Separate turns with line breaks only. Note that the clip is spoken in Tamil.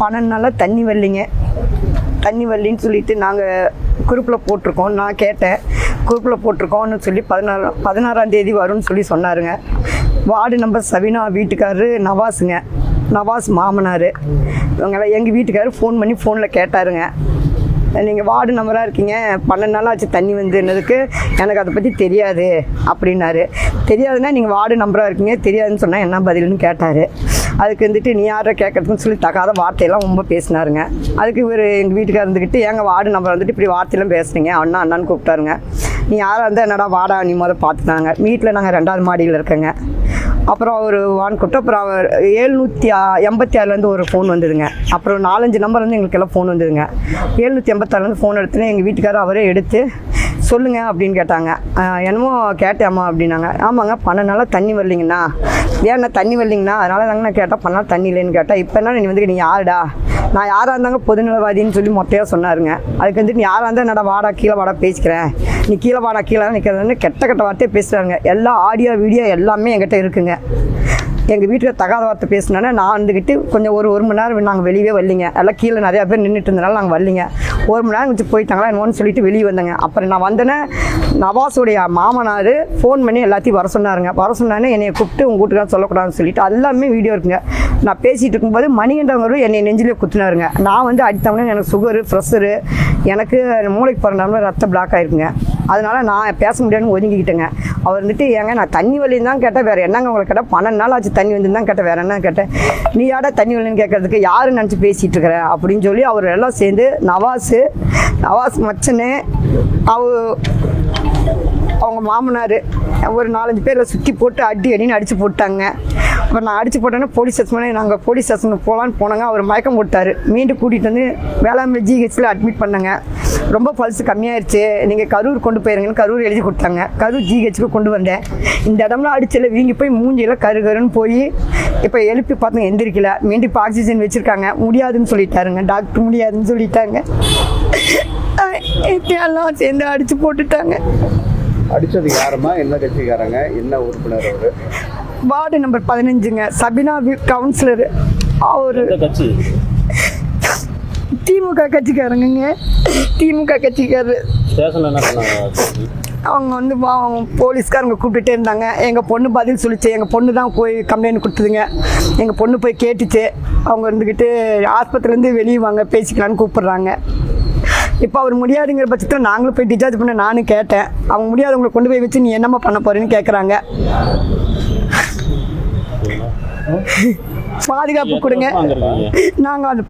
பன்னெண்டு நாளாக தண்ணி வரலைங்க. தண்ணி வரலின்னு சொல்லிட்டு நாங்கள் குரூப்பில் போட்டிருக்கோம். நான் கேட்டேன். குரூப்பில் போட்டிருக்கோம்னு சொல்லி பதினாறு பதினாறாம் தேதி வரும்னு சொல்லி சொன்னாருங்க. வார்டு நம்பர் சவினா வீட்டுக்காரரு நவாஸுங்க. நவாஸ் மாமனார். இவங்களாம் எங்கள் வீட்டுக்காரர் ஃபோன் பண்ணி ஃபோனில் கேட்டாருங்க. நீங்கள் வார்டு நம்பராக இருக்கீங்க. பன்னெண்டு நாள் ஆச்சு தண்ணி வந்துன்னதுக்கு. எனக்கு அதை பற்றி தெரியாது. அப்படின்னாரு. தெரியாதுன்னா நீங்கள் வார்டு நம்பராக இருக்கீங்க. தெரியாதுன்னு சொன்னால் என்ன பதில்னு கேட்டார். அதுக்கு வந்துட்டு நீ யாரை கேட்கறதுன்னு சொல்லி தகாத வார்த்தையெல்லாம் ரொம்ப பேசினாருங்க. அதுக்கு இவர் எங்கள் வீட்டுக்கார் இருந்துக்கிட்டு எங்கள் வார்டு நம்பர் வந்துட்டு இப்படி வார்த்தையெல்லாம் பேசுனீங்க அண்ணா அண்ணான்னு கூப்பிட்டாருங்க. நீ யாராக இருந்தால் என்னடா வாடா நீ முதல் பார்த்துட்டாங்க வீட்டில் நாங்கள் ரெண்டாவது மாடியில் இருக்கேங்க. அப்புறம் அவர் வான் கூப்பிட்டு அப்புறம் அவர் ஏழ்நூற்றி எண்பத்தி ஆறுலேருந்து ஒரு ஃபோன் வந்ததுங்க. அப்புறம் நாலஞ்சு நம்பர்லேருந்து எங்களுக்கு எல்லாம் ஃபோன் வந்ததுங்க. ஏழ்நூற்றி எண்பத்தாறுலேருந்து ஃபோன் எடுத்துன்னு எங்கள் வீட்டுக்காரர் அவரே எடுத்து சொல்லுங்க அப்படின்னு கேட்டாங்க. என்னமோ கேட்டேம்மா அப்படின்னாங்க. ஆமாங்க பன்னெண்டு தண்ணி வரலிங்கண்ணா. ஏன்னா தண்ணி வரலிங்கண்ணா? அதனால தாங்க நான் கேட்டால் பண்ணால் தண்ணி இல்லைன்னு கேட்டேன். இப்போ என்ன நீ வந்து நீ யாருடா? நான் யாராக இருந்தாங்க பொதுநலவாதின்னு சொல்லி மொட்டையாக சொன்னாருங்க. அதுக்கு வந்துட்டு நீ யாராக இருந்தால் என்னடா வாடா கீழே வாடா பேசிக்கிறேன். நீ கீழே வாடா கீழே நிற்கிறதுன்னு கெட்ட கெட்ட வார்த்தையை பேசுகிறாங்க எல்லா ஆடியோ வீடியோ எல்லாமே என்கிட்ட இருக்குங்க. எங்கள் வீட்டில் தகாத வார்த்தை பேசினோன்னே நான் வந்துக்கிட்டு கொஞ்சம் ஒரு ஒரு மணி நேரம் நாங்கள் வெளியவே வரலிங்க. எல்லாம் கீழே நிறையா பேர் நின்றுட்டு இருந்தனால நாங்கள் வரலிங்க. ஒரு மணி நேரம் வச்சு போயிட்டாங்களா என்னோன்னு சொல்லிட்டு வெளியே வந்தேங்க. அப்புறம் நான் வந்தேனே நவாஸுடைய மாமனார் ஃபோன் பண்ணி எல்லாத்தையும் வர சொன்னாருங்க. வர சொன்னானே என்னை கூப்பிட்டு உங்கள் வீட்டுக்காரன் சொல்லக்கூடாதுன்னு சொல்லிட்டு எல்லாமே வீடியோ இருக்குங்க. நான் பேசிகிட்டு இருக்கும்போது மணிகண்டவங்களும் என்னை நெஞ்சிலே குத்துனாருங்க. நான் வந்து அடித்தவனே எனக்கு சுகரு ப்ரெஷரு எனக்கு மூளைக்கு பிறந்தாலும் ரத்த பிளாக் ஆயிருக்குங்க. அதனால நான் பேச முடியாதுன்னு ஒதுங்கிக்கிட்டேங்க. அவர் வந்துட்டு ஏங்க நான் தண்ணி வலின்னு தான் கேட்டேன். வேறு என்னங்க உங்களுக்கு கேட்டேன் பன்னெண்டு நாள் ஆச்சு தண்ணி வந்து தான் கேட்டேன். வேறு என்ன கேட்டேன்? நீ யாடா தண்ணி வலின்னு கேட்கறதுக்கு யாரு நினச்சி பேசிகிட்டு இருக்கிற? அப்படின்னு சொல்லி அவர் எல்லாம் சேர்ந்து நவாஸு நவாஸ் மச்சனு அவ அவங்க மாமனார் ஒரு நாலஞ்சு பேரில் சுற்றி போட்டு அடி அடின்னு அடித்து போட்டாங்க. அப்புறம் நான் அடித்து போட்டோன்னே போலீஸ் ஸ்டேஷன் நாங்கள் போலீஸ் ஸ்டேஷனுக்கு போகலான்னு போனாங்க. அவர் மயக்கம் போட்டார். மீண்டும் கூட்டிகிட்டு வந்து வேளாண்மை ஜிஹெச்சில் அட்மிட் பண்ணாங்க. ரொம்ப பல்ஸ் கம்மியாயிருச்சு. நீங்கள் கரூர் கொண்டு போயிருங்கன்னு கரூர் எழுதி கொடுத்தாங்க. கரூர் ஜிஹெச்சுக்கு கொண்டு வந்தேன். இந்த இடம்லாம் அடிச்சல வீங்கி போய் மூஞ்சியில் கரு கருன்னு போய் இப்போ எழுப்பி பார்த்தோம் எந்திரிக்கல. மீண்டும் இப்போ ஆக்சிஜன் வச்சுருக்காங்க. முடியாதுன்னு சொல்லிட்டாருங்க. டாக்டர் முடியாதுன்னு சொல்லிட்டாங்க. எல்லாம் சேர்ந்து அடித்து போட்டுட்டாங்க.
அடிச்சது யாருமா என்ன கட்சிக்காரங்க? என்ன உறுப்பினர் அவரு?
வார்டு நம்பர் பதினஞ்சுங்க. சபினா வி- கவுன்சிலர். அவர்.
கட்சி?
திமுக கட்சிக்காரங்க திமுக கட்சிக்காரரு அவங்க வந்து போலீஸ்காரங்க கூப்பிட்டுட்டே இருந்தாங்க. எங்கள் பொண்ணு பதில் சொல்லிச்சு. எங்கள் பொண்ணு தான் போய் கம்ப்ளைண்ட் கொடுத்ததுங்க. எங்கள் பொண்ணு போய் கேட்டுச்சு. அவங்க இருந்துக்கிட்டு ஆஸ்பத்திரிலேருந்து வெளியே வாங்க பேசிக்கலான்னு கூப்பிடுறாங்க. இப்போ அவர் முடியாதுங்கிற பட்சத்தில் நாங்களும் போய் டிஸ்சார்ஜ் பண்ண நானும் கேட்டேன். அவங்க முடியாதவங்களை கொண்டு போய் வச்சு நீ என்னம்மா பண்ண போறேன்னு கேட்குறாங்க பாதுகாப்பு கொடுங்க. நாங்கள் அந்த